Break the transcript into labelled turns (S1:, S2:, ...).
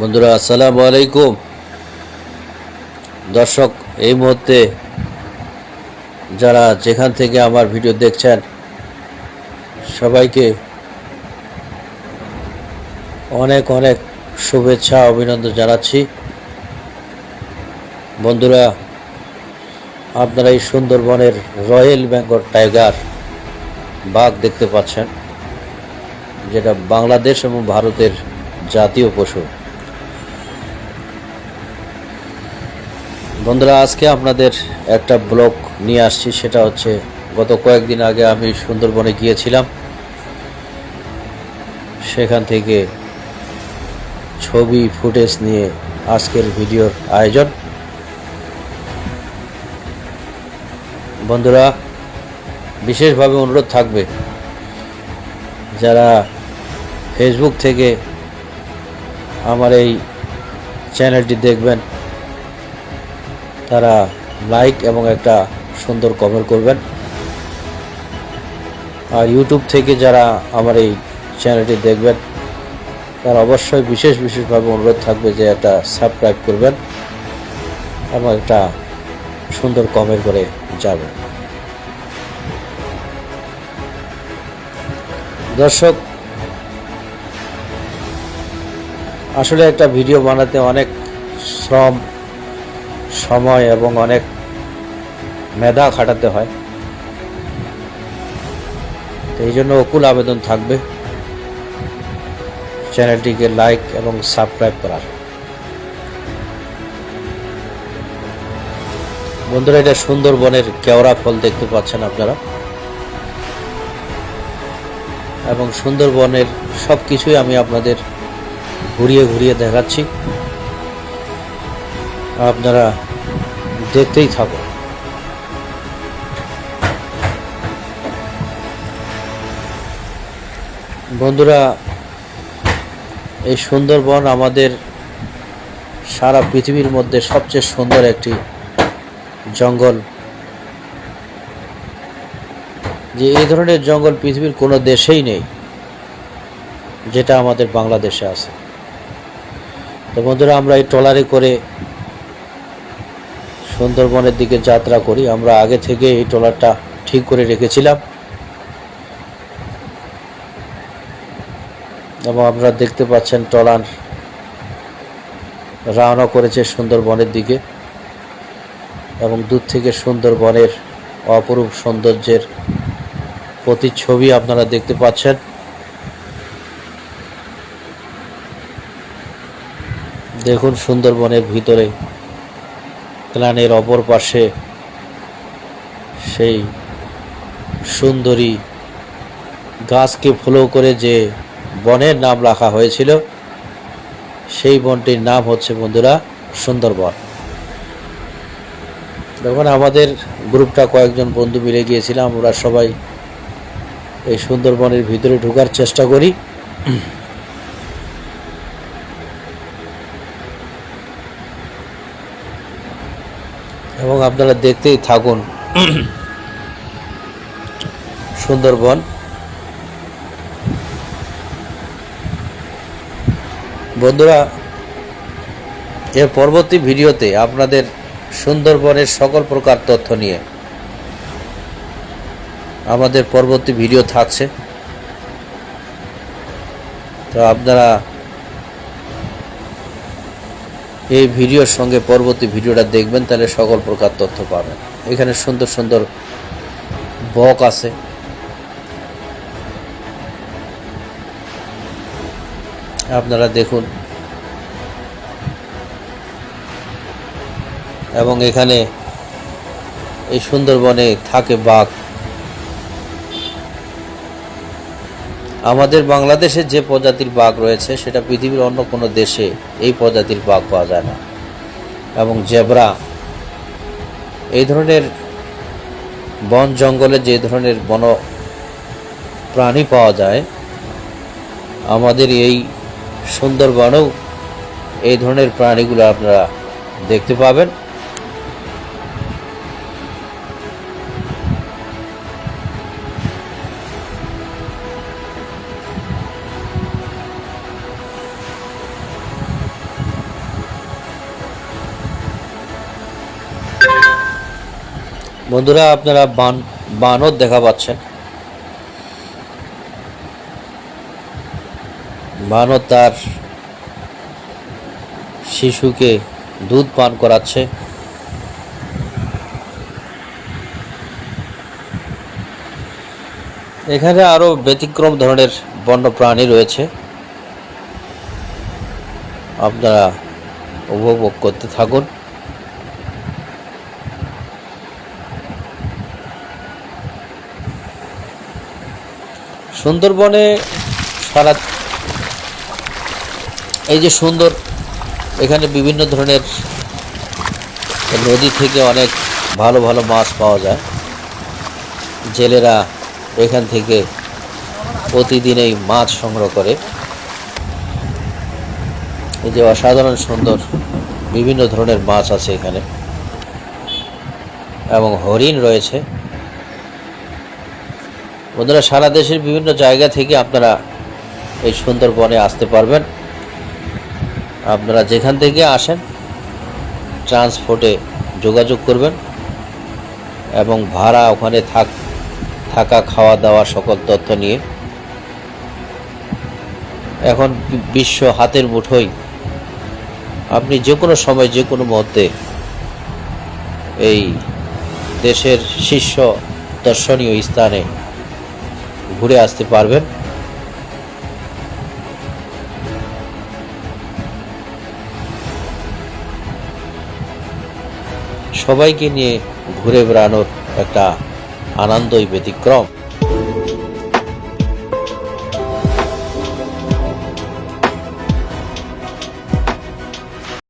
S1: বন্ধুরা, আসসালামু আলাইকুম। দর্শক, এই মুহূর্তে যারা যেখান থেকে আমার ভিডিও দেখছেন, সবাইকে অনেক অনেক শুভেচ্ছা, অভিনন্দন জানাচ্ছি। বন্ধুরা, আপনারা এই সুন্দরবনের রয়্যাল বেঙ্গল টাইগার বাঘ দেখতে পাচ্ছেন, যেটা বাংলাদেশ এবং ভারতের জাতীয় পশু। বন্ধুরা, আজকে আপনাদের একটা ব্লগ নিয়ে আসছি। সেটা হচ্ছে, গত কয়েকদিন আগে আমি সুন্দরবনে গিয়েছিলাম। সেখান থেকে ছবি, ফুটেজ নিয়ে আজকের ভিডিওর আয়োজন। বন্ধুরা, বিশেষভাবে অনুরোধ থাকবে, যারা ফেসবুক থেকে আমার এই চ্যানেলটি দেখবেন তারা লাইক এবং একটা সুন্দর কমেন্ট করবেন। আর ইউটিউব থেকে যারা আমার এই চ্যানেলটি দেখবেন, তারা অবশ্যই বিশেষ বিশেষভাবে অনুরোধ থাকবে যে একটা সাবস্ক্রাইব করবেন এবং একটা সুন্দর কমেন্ট করে যাবেন। দর্শক, আসলে একটা ভিডিও বানাতে অনেক শ্রম সময় এবং অনেক মেধা খাটাতে হয়। তো এই জন্য অকুল আবেদন থাকবে। চ্যানেলটিকে লাইক এবং সাবস্ক্রাইব করার। বন্ধুরা, এটা সুন্দরবনের কেওড়া ফল দেখতে পাচ্ছেন আপনারা। এবং সুন্দরবনের সব কিছুই আমি আপনাদের ঘুরিয়ে ঘুরিয়ে দেখাচ্ছি। আপনারা দেখতেই থাকুন। বন্ধুরা, এই সুন্দরবন আমাদের সারা পৃথিবীর মধ্যে সবচেয়ে সুন্দর একটি জঙ্গল। যে এই ধরনের জঙ্গল পৃথিবীর কোনো দেশেই নেই, যেটা আমাদের বাংলাদেশে আছে। তো বন্ধুরা, আমরা এই ট্রলারে করে সুন্দরবনের দিকে যাত্রা করি। আমরা আগে থেকে এই ট্রলারটা ঠিক করে রেখেছিলাম। এবং আপনারা দেখতে পাচ্ছেন ট্রলার রওনা করেছে সুন্দরবনের দিকে। এবং দূর থেকে সুন্দরবনের অপরূপ সৌন্দর্যের প্রতিচ্ছবি আপনারা দেখতে পাচ্ছেন। দেখুন সুন্দরবনের ভিতরে ক্লানের অপর পাশে সেই সুন্দরী গাছকে ফলো করে যে বনের নাম রাখা হয়েছিল, সেই বনটির নাম হচ্ছে বন্ধুরা সুন্দরবন। যখন আমাদের গ্রুপটা কয়েকজন বন্ধু মিলে গিয়েছিলাম, আমরা সবাই এই সুন্দরবনের ভিতরে ঢোকার চেষ্টা করি। এবং আপনারা দেখতেই থাকুন। সুন্দরবন। বন্ধুরা, এর পরবর্তী ভিডিওতে আপনাদের সুন্দরবনের সকল প্রকার তথ্য নিয়ে আমাদের পরবর্তী ভিডিও থাকছে। তো আপনারা এই ভিডিওর সঙ্গে পরবর্তী ভিডিওটা দেখবেন, তাহলে সকল প্রকার তথ্য পাবেন। এখানে সুন্দর সুন্দর বক আছে। আপনারা দেখুন। এবং এখানে এই সুন্দরবনে থাকে বাঘ। আমাদের বাংলাদেশে যে প্রজাতির বাঘ রয়েছে, সেটা পৃথিবীর অন্য কোনো দেশে এই প্রজাতির বাঘ পাওয়া যায় না। এবং জেব্রা, এই ধরনের বন জঙ্গলে যে ধরনের বন প্রাণী পাওয়া যায়, আমাদের এই সুন্দরবনেও এই ধরনের প্রাণীগুলো আপনারা দেখতে পাবেন। বন্ধুরা, আপনারা বান, বানর দেখা পাচ্ছেন। বানর তার শিশুকে দুধ পান করাচ্ছে। এখানে আরও ব্যতিক্রম ধরনের বন্য প্রাণী রয়েছে। আপনারা উপভোগ করতে থাকুন। সুন্দরবনে সারা এই যে সুন্দর, এখানে বিভিন্ন ধরনের নদী থেকে অনেক ভালো ভালো মাছ পাওয়া যায়। জেলেরা এখান থেকে প্রতিদিনই মাছ সংগ্রহ করে। এই যে অসাধারণ সুন্দর বিভিন্ন ধরনের মাছ আছে এখানে। এবং হরিণ রয়েছে। বন্ধুরা, সারা দেশের বিভিন্ন জায়গা থেকে আপনারা এই সুন্দরবনে আসতে পারবেন। আপনারা যেখান থেকে আসেন, ট্রান্সপোর্টে যোগাযোগ করবেন এবং ভাড়া ওখানে থাক, থাকা, খাওয়া, দাওয়া সকল তথ্য নিয়ে। এখন বিশ্ব হাতের মুঠোয় আপনি যে কোনো সময় যে কোনো মুহূর্তে এই দেশের শীর্ষ দর্শনীয় স্থানে ঘুরে আসতে পারবেন। সবাইকে নিয়ে ঘুরে বেড়ানোর একটা আনন্দই ব্যতিক্রম।